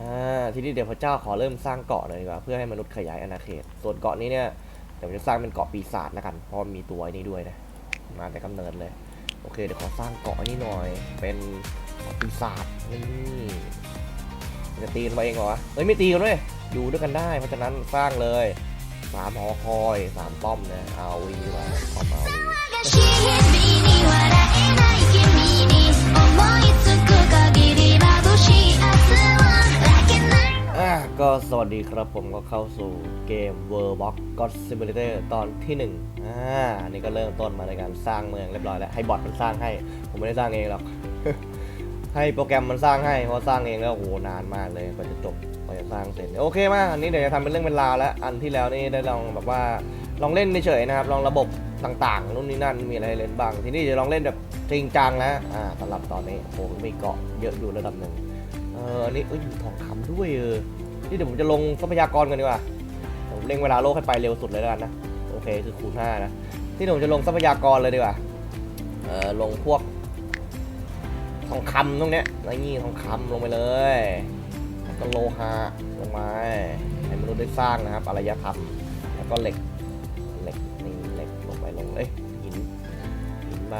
อ่าทีนี้เดี๋ยวพระเจ้าขอเริ่มสร้างเกาะหน่อยดีกว่าเพื่อให้มนุษย์ขยายอาณาเขต ส่วนเกาะนี้เนี่ยเดี๋ยวจะสร้างเป็นเกาะปีศาจแล้วกันเพราะมีตัวไอ้นี้ด้วยนะมาแต่กำเนิดเลยโอเคเดี๋ยวขอสร้างเกาะนี้หน่อย เป็นเกาะปีศาจนี่จะตีกันไปเองเหรอวะเฮ้ยไม่ตีกันด้วยอยู่ด้วยกันได้เพราะฉะนั้นสร้างเลยสามหอคอยสามป้อมนะเอาวีว่าป้อมเอาวี ก็สวัสดีครับผมก็เข้าสู่เกม World Box God Simulator ตอนที่หนึ่งอ่าอันนี้ก็เริ่มต้นมาในการสร้างเมืองเรียบร้อยแล้ว ให้บอทมันสร้างให้ ผมไม่ได้สร้างเองหรอก ให้โปรแกรมมันสร้างให้ เพราะสร้างเองแล้วโอ้โหนานมากเลยกว่าจะจบกว่าจะสร้างเสร็จ โอเคมากอันนี้เดี๋ยวจะทำเป็นเรื่องเป็นราวแล้ว อันที่แล้วนี่ได้ลองแบบว่าลองเล่นเฉยๆนะครับ ลองระบบต่างๆนู่นนี่นั่นมีอะไรเล่นบ้าง ทีนี้จะลองเล่นแบบจริงจังแล้วอ่าสำหรับตอนนี้โอ้โหมีเกาะเยอะอยู่ระดับหนึ่งเอออันนี้เอ้ยอยู่ทองคำด้วยเออ นี่เดี๋ยวผมจะลงทรัพยากรกันดีกว่าผมเร่งเวลาโลกให้ไปเร็วสุดเลยแล้วกันนะ โอเคคือคูณห้านะ ที่ผมจะลงทรัพยากรเลยดีกว่า เออลงพวกทองคำตรงเนี้ยไอ้นี่ทองคำลงไปเลยแล้วก็โลหะลงมาให้มนุษย์ได้สร้างนะครับอารยธรรม แล้วก็เหล็ก เหล็กนี่เหล็กลงไปลงเอ้ยหิน หินไป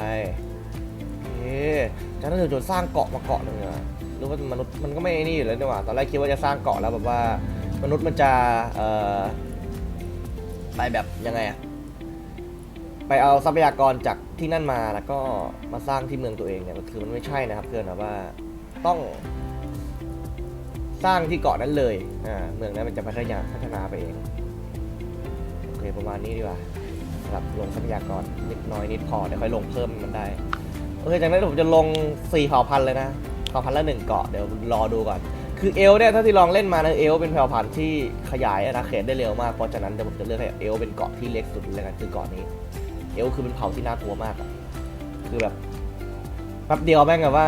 โอเคจากนั้นเดี๋ยวจะสร้างเกาะมาเกาะหนึ่งอะ รือว่ามนุษย์มันก็ไม่นี่อยู่แล้วนี่หว่าตอนแรกคิดว่าจะสร้างเกาะแล้วแบบว่ามนุษย์มันจะเอ่อไปแบบยังไงอะไปเอาทรัพยากรจากที่นั่นมาแล้วก็มาสร้างที่เมืองตัวเองเนี่ยคือมันไม่ใช่นะครับเพื่อนนะว่าต้อง สร้างที่เกาะนั้นเลยอ่าเมืองนั้นมันจะพัฒนาพัฒนาไปเองโอเคประมาณนี้ดีกว่าสำหรับลงทรัพยากรนิดน้อยนิดพอเดี๋ยวค่อยลงเพิ่มมันได้โอเคจากนั้นผมจะลง4เผ่าพันธุ์เลยนะ เผ่าพันธุ์ละหนึ่งเกาะเดี๋ยวรอดูก่อน คือเอลเนี่ยถ้าที่ลองเล่นมานะเอลเป็นเผ่าพันธุ์ที่ขยายอาณาเขตได้เร็วมาก เพราะฉะนั้นเดี๋ยวผมจะเลือกให้เอลเป็นเกาะที่เล็กสุดเลยกันคือเกาะนี้ เอลคือเป็นเผ่าที่น่ากลัวมากอะคือแบบแป๊บเดียวแม่งแบบว่า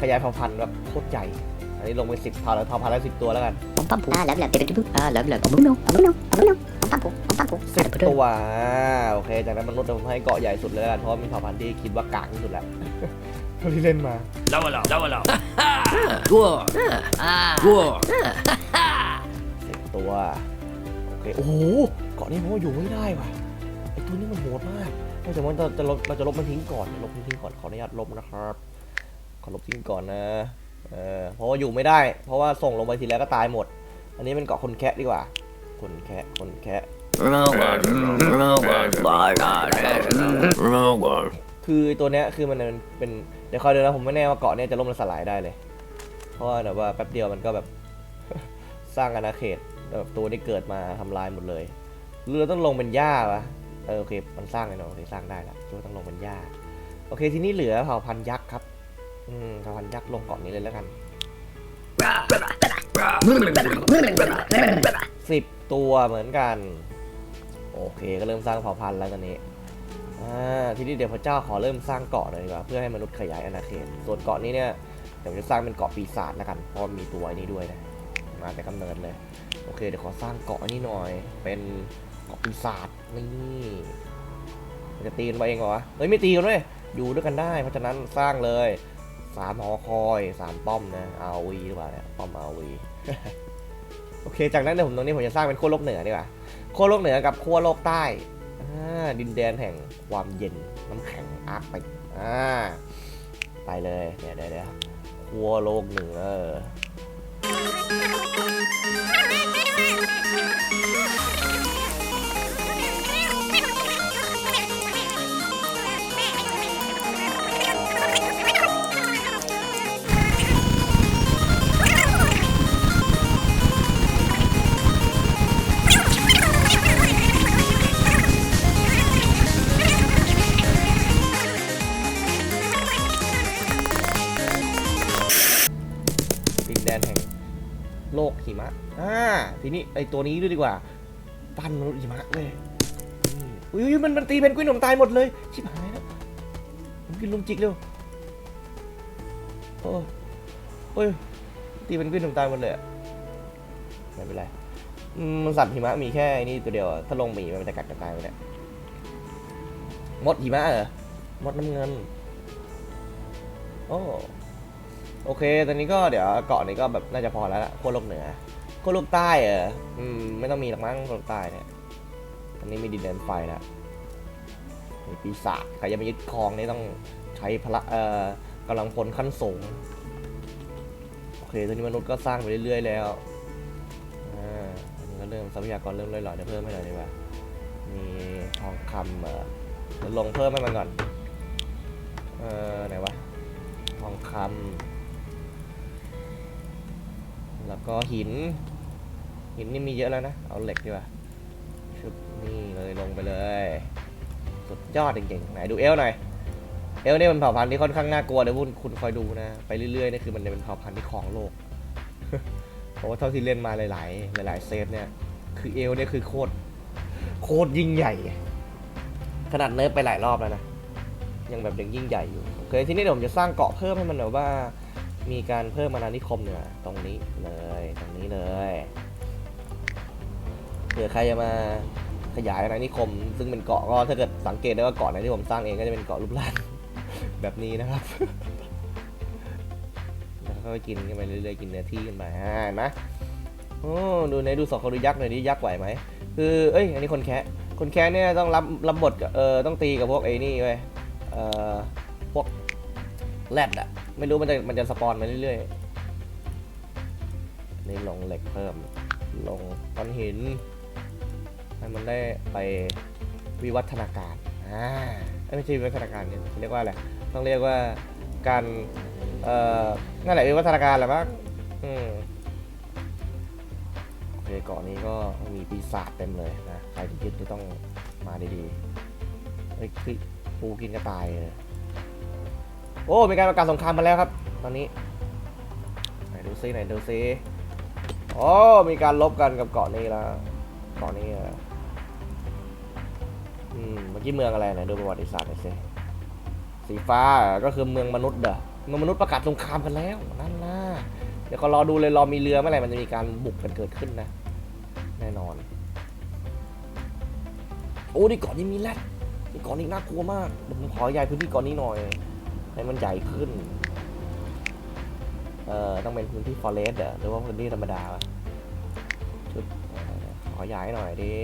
ขยายเผ่าพันธุ์แบบโคตรใหญ่ อันนี้ลงไปสิบเผ่าแล้วเผ่าพันธุ์ละสิบตัวแล้วกัน Pom pam pum. Ah, love love. Dip dip Ah, love love. Pom pam pum. Pom pam pum. Pom pam pum. Pom pam pum. สิบตัวอ่าโอเค จากนั้นมนุษย์จะผมให้เกาะใหญ่สุดเลยแล้วกันเพราะว่ามีเผ่าพันธุ์ที่คิดว่ากากที่สุดแล้ว เท่าที่เล่นมา Level up, level up. Good, Ah. good. สิบตัว โอเค โอ้โห เกาะนี้ผมว่าอยู่ไม่ได้ว่ะ ไอตัวนี้มันโหดมากเฮ้ยแต่ว่าเราจะลบเราจะลบมันทิ้งก่อน ลบมันทิ้งก่อน ขออนุญาตลบนะครับ ขอลบทิ้งก่อนนะ เออ เพราะว่าอยู่ไม่ได้ เพราะว่าส่งลงไปทีแล้วก็ตายหมด อันนี้เป็นเกาะคนแคะดีกว่า คนแคะคนแคะ คือตัวเนี้ยคือมันเป็นเดี๋ยวคอยดูนะผมไม่แน่ว่าเกาะเนี้ยจะล่มละสลายได้เลย เพราะว่าแบบว่าแป๊บเดียวมันก็แบบ สร้างอาณาเขตแบบตัวที่เกิดมาทำลายหมดเลยหรือต้องลงเป็นหญ้าวะเออโอเคมันสร้างเลยเนาะโอเคสร้างได้ละคิดว่าต้องลงเป็นหญ้าโอเคทีนี้เหลือเผ่าพันธุ์ยักษ์ครับอืมเผ่าพันธุ์ยักษ์ลงเกาะนี้เลยแล้วกันสิบตัวเหมือนกัน โอเคก็เริ่มสร้างเผ่าพันธุ์แล้วตอนนี้ อ่าทีนี้เดี๋ยวพระเจ้าขอเริ่มสร้างเกาะหน่อยดีกว่าเพื่อให้มนุษย์ขยายอาณาเขต ส่วนเกาะนี้เนี่ยเดี๋ยวจะสร้างเป็นเกาะปีศาจแล้วกันเพราะมีตัวไอ้นี้ด้วยนะมาแต่กำเนิดเลยโอเคเดี๋ยวขอสร้างเกาะนี้หน่อย เป็นเกาะปีศาจนี่จะตีกันไปเองเหรอวะเฮ้ยไม่ตีกันด้วยอยู่ด้วยกันได้ เพราะฉะนั้นสร้างเลยสามหอคอยสามป้อมนะเอาวีหรือเปล่าเนี่ยป้อมเอาวีโอเค จากนั้นเดี๋ยวผมตรงนี้ผมจะสร้างเป็นขั้วโลกเหนือดีกว่าขั้วโลกเหนือกับขั้วโลกใต้ ดินแดนแห่งความเย็นน้ำแข็งอาร์กไปอ่าไปเลยเดี๋ยวเดี๋ยวขั้วครัวโลกเหนือเหิมะอ่าทีนี้ไอตัวนี้ด้วยดีกว่าปั้นมนุษย์หิมะเลยอุ้ยมันมันตีเพนกวินผมตายหมดเลยชิบหายแล้วผมกินลุมจิกเร็วโอ้โอ้ยตีเพนกวินผมตายหมดเลยอะไม่เป็นไรอืมสัตว์หิมะมีแค่อ้นี่ตัวเดียวถ้าลงหมีมันจะกัดกันตายไปเนี่ยมดหิมะเหรอมดน้ำเงินโอ้ โอเค ตอนนี้ก็เดี๋ยวเกาะนี้ก็แบบน่าจะพอแล้วละขั้วโลกเหนือขั้วโลกใต้เหรออืมไม่ต้องมีหรอกมั้งขั้วโลกใต้เนี่ยตอนนี้มีดินแดนไฟแล้วมีปีศาจใครจะมายึดครองนี่ต้องใช้พละเอ่อกำลังพลขั้นสูงโอเคตอนนี้มนุษย์ก็สร้างไปเรื่อยๆแล้วอ่าอันนี้ก็เริ่มทรัพยากรเริ่มเรื่อยๆเดี๋ยวเพิ่มให้หน่อยดีกว่ามีทองคำเออเดี๋ยวลงเพิ่มให้มันก่อนเออไหนวะทองคำ แล้วก็หิน หินนี่มีเยอะแล้วนะ เอาเหล็กดีกว่าชุบนี่เลยลงไปเลย สุดยอดจริงๆ ไหนดูเอลหน่อย เอลเนี่ยเป็นเผ่าพันธุ์ที่ค่อนข้างน่ากลัวเดี๋ยวคุณคุณคอยดูนะ ไปเรื่อยๆนี่คือมันจะเป็นเผ่าพันธุ์ที่ครองโลก เพราะว่าเท่าที่เล่นมาหลาย ๆ หลาย ๆ เซฟเนี่ย คือเอลเนี่ยคือโคตร โคตรยิ่งใหญ่ ขนาดเนิร์ฟไปหลายรอบแล้วนะ ยังแบบยังยิ่งใหญ่อยู่ โอเค ทีนี้เดี๋ยวผมจะสร้างเกาะเพิ่มให้มันแบบว่า มีการเพิ่มมานานิคมเนี่ยตรงนี้เลยตรงนี้เลยเผื่อใครจะมาขยายอาณานิคม ซึ่งเป็นเกาะก็ถ้าเกิดสังเกตได้ว่าเกาะไหนที่ผมสร้างเองก็จะเป็นเกาะรูปร่างแบบนี้นะครับแล้วก็กินกันไปเรื่อยๆกินเนื้อที่กันไปเห็นไหมโอ้ดูในดูสองคนดูยักษ์หน่อยดิยักษ์ไหวไหมคือเอ้ยอันนี้คนแคะคนแคะเนี่ยต้องรับรับบทกับเออต้องตีกับพวกไอ้นี่เว้ยเอ่อพวก แรดอะไม่รู้มันจะมันจะสปอนมาเรื่อยๆ นี่ลงเหล็กเพิ่ม ลงก้อนหิน ให้มันได้ไปวิวัฒนาการอ่าเอ้ยไม่ใช่วิวัฒนาการเนี่ยเรียกว่าอะไรต้องเรียกว่าการเอ่อนั่นแหละวิวัฒนาการแหละมั้งอืมโอเคเกาะนี้ก็มีปีศาจเต็มเลยนะ ใครที่ยึดนี่ต้องมาดีๆเฮ้ยคือปูกินกระต่ายเลย โอ้ มีการประกาศสงครามมาแล้วครับ ตอนนี้ ไหนดูซิไหนดูซิโอ้มีการลบกันกับเกาะนี้แล้วเกาะนี้อะอืมเมื่อกี้เมืองอะไรไหนดูประวัติศาสตร์หน่อยสิสีฟ้าก็คือเมืองมนุษย์เด้อเมืองมนุษย์ประกาศสงครามกันแล้วนั่นนะเดี๋ยวก็รอดูเลยรอมีเรือเมื่อไหร่มันจะมีการบุกกันเกิดขึ้นนะ แน่นอนโอ้นี่เกาะนี้มีแรดนี่เกาะนี้น่ากลัวมากเดี๋ยวผมขอย้ายพื้นที่เกาะนี้หน่อย ให้มันใหญ่ขึ้น เอ่อ ต้องเป็นพื้นที่ฟอเรสต์หรือว่าพื้นที่ธรรมดาวะชุดขอย้ายหน่อยดิ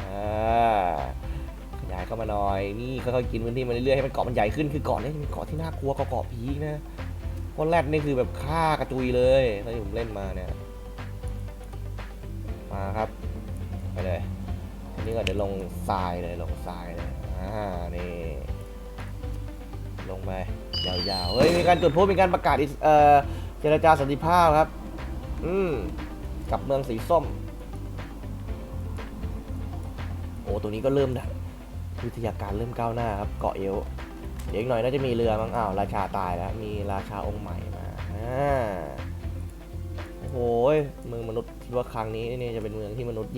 อ่าขยายเข้ามาหน่อย นี่ค่อยๆกินพื้นที่มาเรื่อยๆให้มันเกาะมันใหญ่ขึ้น คือเกาะนี้เป็นเกาะที่น่ากลัวกว่าเกาะผีกนะเพราะแรดนี่คือแบบฆ่ากระจุยเลยตอนที่ผมเล่นมาเนี่ย มาครับ ไปเลย ทีนี้ก็เดี๋ยวลงทรายเลย ลงทรายเลย อ่า นี่ ลงไปยาวๆเฮ้ยมีการจุดพลุมีการประกาศอิสเอ่อเจรจาสันติภาพครับ อืมกับเมืองสีส้ม โอ้ตัวนี้ก็เริ่มนะวิทยาการเริ่มก้าวหน้าครับเกาะเอวเดี๋ยวอีกหน่อยน่าจะมีเรือมั้งอ้าวราชาตายแล้ว มีราชาองค์ใหม่มาอ่าโอ้โหเมืองมนุษย์คิดว่าครั้งนี้นี่จะเป็นเมืองที่มนุษย์